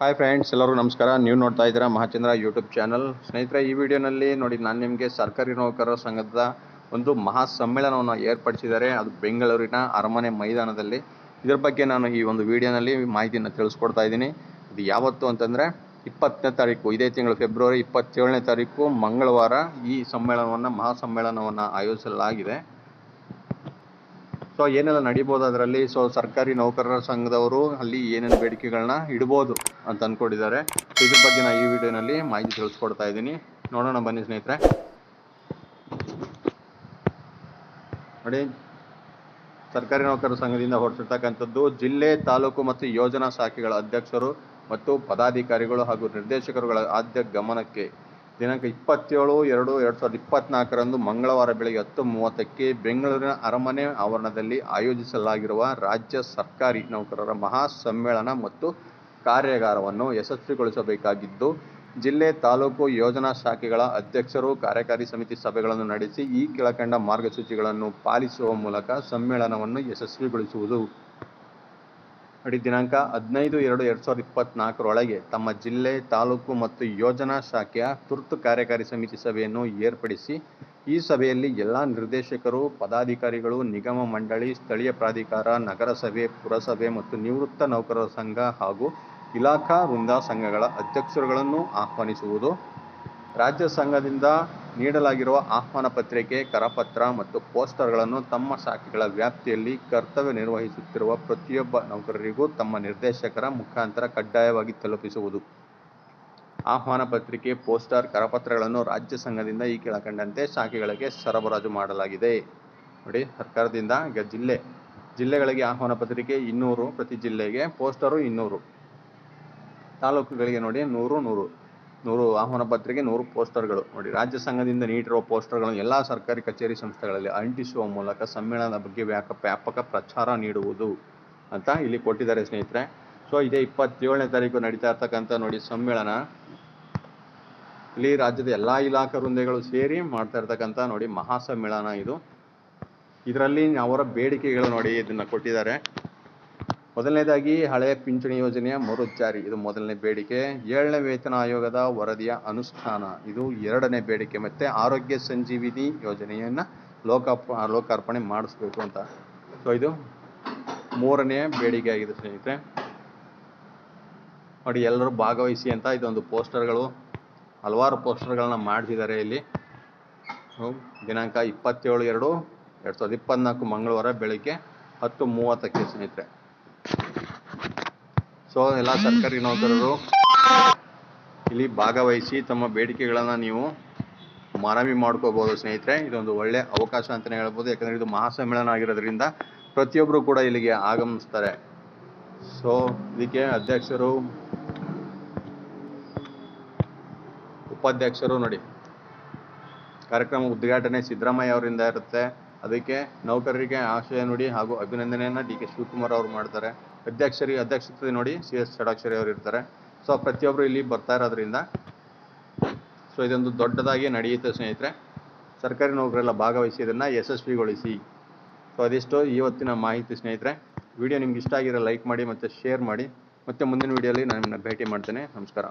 Hi friends ಎಲ್ಲರೂ ನಮಸ್ಕಾರ. ನೀವು ನೋಡ್ತಾ ಇದ್ದೀರಾ ಮಹಾಚಂದ್ರ ಯೂಟ್ಯೂಬ್ ಚಾನಲ್ ಸ್ನೇಹಿತರೆ, ಈ ವಿಡಿಯೋನಲ್ಲಿ ನೋಡಿ, ನಾನು ನಿಮಗೆ ಸರ್ಕಾರಿ ನೌಕರರ ಸಂಘದ ಒಂದು ಮಹಾ ಸಮ್ಮೇಳನವನ್ನು ಏರ್ಪಡಿಸಿದ್ದಾರೆ. ಅದು ಬೆಂಗಳೂರಿನ ಅರಮನೆ ಮೈದಾನದಲ್ಲಿ. ಇದರ ಬಗ್ಗೆ ನಾನು ಈ ಒಂದು ವಿಡಿಯೋನಲ್ಲಿ ಮಾಹಿತಿಯನ್ನು ತಿಳಿಸ್ಕೊಡ್ತಾ ಇದ್ದೀನಿ. ಇದು ಯಾವತ್ತು ಅಂತಂದರೆ, ಇಪ್ಪತ್ತನೇ ತಾರೀಕು, ಇದೇ ತಿಂಗಳು ಫೆಬ್ರವರಿ ಇಪ್ಪತ್ತೇಳನೇ ತಾರೀಕು ಮಂಗಳವಾರ ಈ ಸಮ್ಮೇಳನವನ್ನು ಮಹಾ ಸಮ್ಮೇಳನವನ್ನು ಆಯೋಜಿಸಲಾಗಿದೆ. ಸೊ ಏನೆಲ್ಲ ನಡಿಬೋದು ಅದರಲ್ಲಿ? ಸೊ ಸರ್ಕಾರಿ ನೌಕರರ ಸಂಘದವರು ಅಲ್ಲಿ ಏನೇನು ಬೇಡಿಕೆಗಳನ್ನ ಇಡ್ಬೋದು ಅಂತ ಅಂದ್ಕೊಂಡಿದ್ದಾರೆ ಇದ್ರ ಬಗ್ಗೆ ನಾನು ಈ ವಿಡಿಯೋನಲ್ಲಿ ಮಾಹಿತಿ ತಿಳಿಸ್ಕೊಡ್ತಾ ಇದ್ದೀನಿ. ನೋಡೋಣ ಬನ್ನಿ ಸ್ನೇಹಿತರೆ. ನೋಡಿ, ಸರ್ಕಾರಿ ನೌಕರರ ಸಂಘದಿಂದ ಹೊರಟಿರ್ತಕ್ಕಂಥದ್ದು ಜಿಲ್ಲೆ, ತಾಲೂಕು ಮತ್ತು ಯೋಜನಾ ಶಾಖೆಗಳ ಅಧ್ಯಕ್ಷರು ಮತ್ತು ಪದಾಧಿಕಾರಿಗಳು ಹಾಗೂ ನಿರ್ದೇಶಕರುಗಳ ಆದ್ಯ ಗಮನಕ್ಕೆ ದಿನಾಂಕ ಇಪ್ಪತ್ತೇಳು, ಎರಡು ಎರಡು ಸಾವಿರದ ಇಪ್ಪತ್ನಾಲ್ಕರಂದು ಮಂಗಳವಾರ ಬೆಳಗ್ಗೆ ಹತ್ತು ಮೂವತ್ತಕ್ಕೆ ಬೆಂಗಳೂರಿನ ಅರಮನೆ ಆವರಣದಲ್ಲಿ ಆಯೋಜಿಸಲಾಗಿರುವ ರಾಜ್ಯ ಸರ್ಕಾರಿ ನೌಕರರ ಮಹಾ ಸಮ್ಮೇಳನ ಮತ್ತು ಕಾರ್ಯಾಗಾರವನ್ನು ಯಶಸ್ವಿಗೊಳಿಸಬೇಕಾಗಿದ್ದು, ಜಿಲ್ಲೆ ತಾಲೂಕು ಯೋಜನಾ ಶಾಖೆಗಳ ಅಧ್ಯಕ್ಷರು, ಕಾರ್ಯಕಾರಿ ಸಮಿತಿ ಸಭೆಗಳನ್ನು ನಡೆಸಿ ಈ ಕೆಳಕಂಡ ಮಾರ್ಗಸೂಚಿಗಳನ್ನು ಪಾಲಿಸುವ ಮೂಲಕ ಸಮ್ಮೇಳನವನ್ನು ಯಶಸ್ವಿಗೊಳಿಸುವುದು. ನೋಡಿ ದಿನಾಂಕ ಹದಿನೈದು ಎರಡು ಎರಡು ಸಾವಿರದ ಇಪ್ಪತ್ನಾಲ್ಕರೊಳಗೆ ತಮ್ಮ ಜಿಲ್ಲೆ, ತಾಲೂಕು ಮತ್ತು ಯೋಜನಾ ಶಾಖೆಯ ತುರ್ತು ಕಾರ್ಯಕಾರಿ ಸಮಿತಿ ಸಭೆಯನ್ನು ಏರ್ಪಡಿಸಿ, ಈ ಸಭೆಯಲ್ಲಿ ಎಲ್ಲ ನಿರ್ದೇಶಕರು, ಪದಾಧಿಕಾರಿಗಳು, ನಿಗಮ ಮಂಡಳಿ, ಸ್ಥಳೀಯ ಪ್ರಾಧಿಕಾರ, ನಗರಸಭೆ, ಪುರಸಭೆ ಮತ್ತು ನಿವೃತ್ತ ನೌಕರರ ಸಂಘ ಹಾಗೂ ಇಲಾಖಾ ವೃಂದ ಸಂಘಗಳ ಅಧ್ಯಕ್ಷರುಗಳನ್ನು ಆಹ್ವಾನಿಸುವುದು. ರಾಜ್ಯ ಸಂಘದಿಂದ ನೀಡಲಾಗಿರುವ ಆಹ್ವಾನ ಪತ್ರಿಕೆ, ಕರಪತ್ರ ಮತ್ತು ಪೋಸ್ಟರ್ಗಳನ್ನು ತಮ್ಮ ಶಾಖೆಗಳ ವ್ಯಾಪ್ತಿಯಲ್ಲಿ ಕರ್ತವ್ಯ ನಿರ್ವಹಿಸುತ್ತಿರುವ ಪ್ರತಿಯೊಬ್ಬ ನೌಕರರಿಗೂ ತಮ್ಮ ನಿರ್ದೇಶಕರ ಮುಖಾಂತರ ಕಡ್ಡಾಯವಾಗಿ ತಲುಪಿಸುವುದು. ಆಹ್ವಾನ ಪತ್ರಿಕೆ, ಪೋಸ್ಟರ್, ಕರಪತ್ರಗಳನ್ನು ರಾಜ್ಯ ಸಂಘದಿಂದ ಈ ಕೆಳಕಂಡಂತೆ ಶಾಖೆಗಳಿಗೆ ಸರಬರಾಜು ಮಾಡಲಾಗಿದೆ. ನೋಡಿ, ಸರ್ಕಾರದಿಂದ ಈಗ ಜಿಲ್ಲೆ, ಜಿಲ್ಲೆಗಳಿಗೆ ಆಹ್ವಾನ ಪತ್ರಿಕೆ ಇನ್ನೂರು, ಪ್ರತಿ ಜಿಲ್ಲೆಗೆ ಪೋಸ್ಟರು ಇನ್ನೂರು. ತಾಲೂಕುಗಳಿಗೆ ನೋಡಿ, ನೂರು ನೂರು. ನೂರು ಆಹ್ವಾನ ಪತ್ರಿಕೆ, ನೂರು ಪೋಸ್ಟರ್ಗಳು. ನೋಡಿ, ರಾಜ್ಯ ಸಂಘದಿಂದ ನೀಡಿರುವ ಪೋಸ್ಟರ್ಗಳನ್ನು ಎಲ್ಲ ಸರ್ಕಾರಿ ಕಚೇರಿ ಸಂಸ್ಥೆಗಳಲ್ಲಿ ಅಂಟಿಸುವ ಮೂಲಕ ಸಮ್ಮೇಳನದ ಬಗ್ಗೆ ವ್ಯಾಪಕ ವ್ಯಾಪಕ ಪ್ರಚಾರ ನೀಡುವುದು ಅಂತ ಇಲ್ಲಿ ಕೊಟ್ಟಿದ್ದಾರೆ ಸ್ನೇಹಿತರೆ. ಸೊ ಇದೇ ಇಪ್ಪತ್ತೇಳನೇ ತಾರೀಕು ನಡೀತಾ ಇರ್ತಕ್ಕಂಥ ನೋಡಿ ಸಮ್ಮೇಳನ. ಇಲ್ಲಿ ರಾಜ್ಯದ ಎಲ್ಲ ಇಲಾಖಾ ವೃಂದಗಳು ಸೇರಿ ಮಾಡ್ತಾ ಇರ್ತಕ್ಕಂಥ ನೋಡಿ ಮಹಾಸಮ್ಮೇಳನ ಇದು. ಇದರಲ್ಲಿ ಅವರ ಬೇಡಿಕೆಗಳು ನೋಡಿ ಇದನ್ನ ಕೊಟ್ಟಿದ್ದಾರೆ. ಮೊದಲನೇದಾಗಿ ಹಳೆಯ ಪಿಂಚಣಿ ಯೋಜನೆಯ ಮರುಜ್ಜಾರಿ ಇದು ಮೊದಲನೇ ಬೇಡಿಕೆ. ಏಳನೇ ವೇತನ ಆಯೋಗದ ವರದಿಯ ಅನುಷ್ಠಾನ. ಇದು ಎರಡನೇ ಬೇಡಿಕೆ ಮತ್ತೆ ಆರೋಗ್ಯ ಸಂಜೀವಿನಿ ಯೋಜನೆಯನ್ನ ಲೋಕಾಪ ಲೋಕಾರ್ಪಣೆ ಮಾಡಿಸ್ಬೇಕು ಅಂತ. ಸೊ ಇದು ಮೂರನೇ ಬೇಡಿಕೆ ಆಗಿದೆ ಸ್ನೇಹಿತರೆ. ನೋಡಿ, ಎಲ್ಲರೂ ಭಾಗವಹಿಸಿ ಅಂತ ಇದೊಂದು ಪೋಸ್ಟರ್ಗಳು, ಹಲವಾರು ಪೋಸ್ಟರ್ಗಳನ್ನ ಮಾಡಿಸಿದ್ದಾರೆ ಇಲ್ಲಿ. ದಿನಾಂಕ ಇಪ್ಪತ್ತೇಳು ಎರಡು ಎರಡು ಸಾವಿರದ ಇಪ್ಪತ್ನಾಲ್ಕು ಮಂಗಳವಾರ ಬೆಳಗ್ಗೆ ಹತ್ತು ಮೂವತ್ತಕ್ಕೆ ಸ್ನೇಹಿತರೆ. ಸೊ, ಎಲ್ಲ ಸರ್ಕಾರಿ ನೌಕರರು ಇಲ್ಲಿ ಭಾಗವಹಿಸಿ ತಮ್ಮ ಬೇಡಿಕೆಗಳನ್ನು ನೀವು ಮನವಿ ಮಾಡ್ಕೋಬಹುದು ಸ್ನೇಹಿತರೆ. ಇದೊಂದು ಒಳ್ಳೆ ಅವಕಾಶ ಅಂತಾನೆ ಹೇಳ್ಬೋದು. ಯಾಕಂದ್ರೆ ಇದು ಮಹಾಸಮ್ಮೇಳನ ಆಗಿರೋದ್ರಿಂದ ಪ್ರತಿಯೊಬ್ಬರು ಕೂಡ ಇಲ್ಲಿಗೆ ಆಗಮಿಸ್ತಾರೆ. ಸೊ, ಇದಕ್ಕೆ ಅಧ್ಯಕ್ಷರು, ಉಪಾಧ್ಯಕ್ಷರು ನೋಡಿ. ಕಾರ್ಯಕ್ರಮ ಉದ್ಘಾಟನೆ ಸಿದ್ದರಾಮಯ್ಯ ಅವರಿಂದ ಇರುತ್ತೆ. ಅದಕ್ಕೆ ನೌಕರರಿಗೆ ಆಶಯ ನುಡಿ ಹಾಗೂ ಅಭಿನಂದನೆಯನ್ನ ಡಿ ಕೆ ಶಿವಕುಮಾರ್ ಅವರು ಮಾಡ್ತಾರೆ. ಅಧ್ಯಕ್ಷರಿ ಅಧ್ಯಕ್ಷತೆ ನೋಡಿ ಸಿ ಎಸ್ ಷಡಾಕ್ಷರಿ ಅವರು ಇರ್ತಾರೆ. ಸೊ ಪ್ರತಿಯೊಬ್ಬರು ಇಲ್ಲಿ ಬರ್ತಾ ಇರೋದ್ರಿಂದ ಸೊ, ಇದೊಂದು ದೊಡ್ಡದಾಗಿ ನಡೆಯುತ್ತೆ ಸ್ನೇಹಿತರೆ. ಸರ್ಕಾರಿ ನೌಕರೆಲ್ಲ ಭಾಗವಹಿಸಿ ಇದನ್ನು ಯಶಸ್ವಿಗೊಳಿಸಿ. ಸೊ ಅದಿಷ್ಟು ಇವತ್ತಿನ ಮಾಹಿತಿ ಸ್ನೇಹಿತರೆ. ವಿಡಿಯೋ ನಿಮ್ಗೆ ಇಷ್ಟ ಆಗಿರೋ ಲೈಕ್ ಮಾಡಿ ಮತ್ತು ಶೇರ್ ಮಾಡಿ. ಮತ್ತೆ ಮುಂದಿನ ವಿಡಿಯೋಲಿ ನಾನು ನಿಮ್ಮನ್ನ ಭೇಟಿ ಮಾಡ್ತೇನೆ. ನಮಸ್ಕಾರ.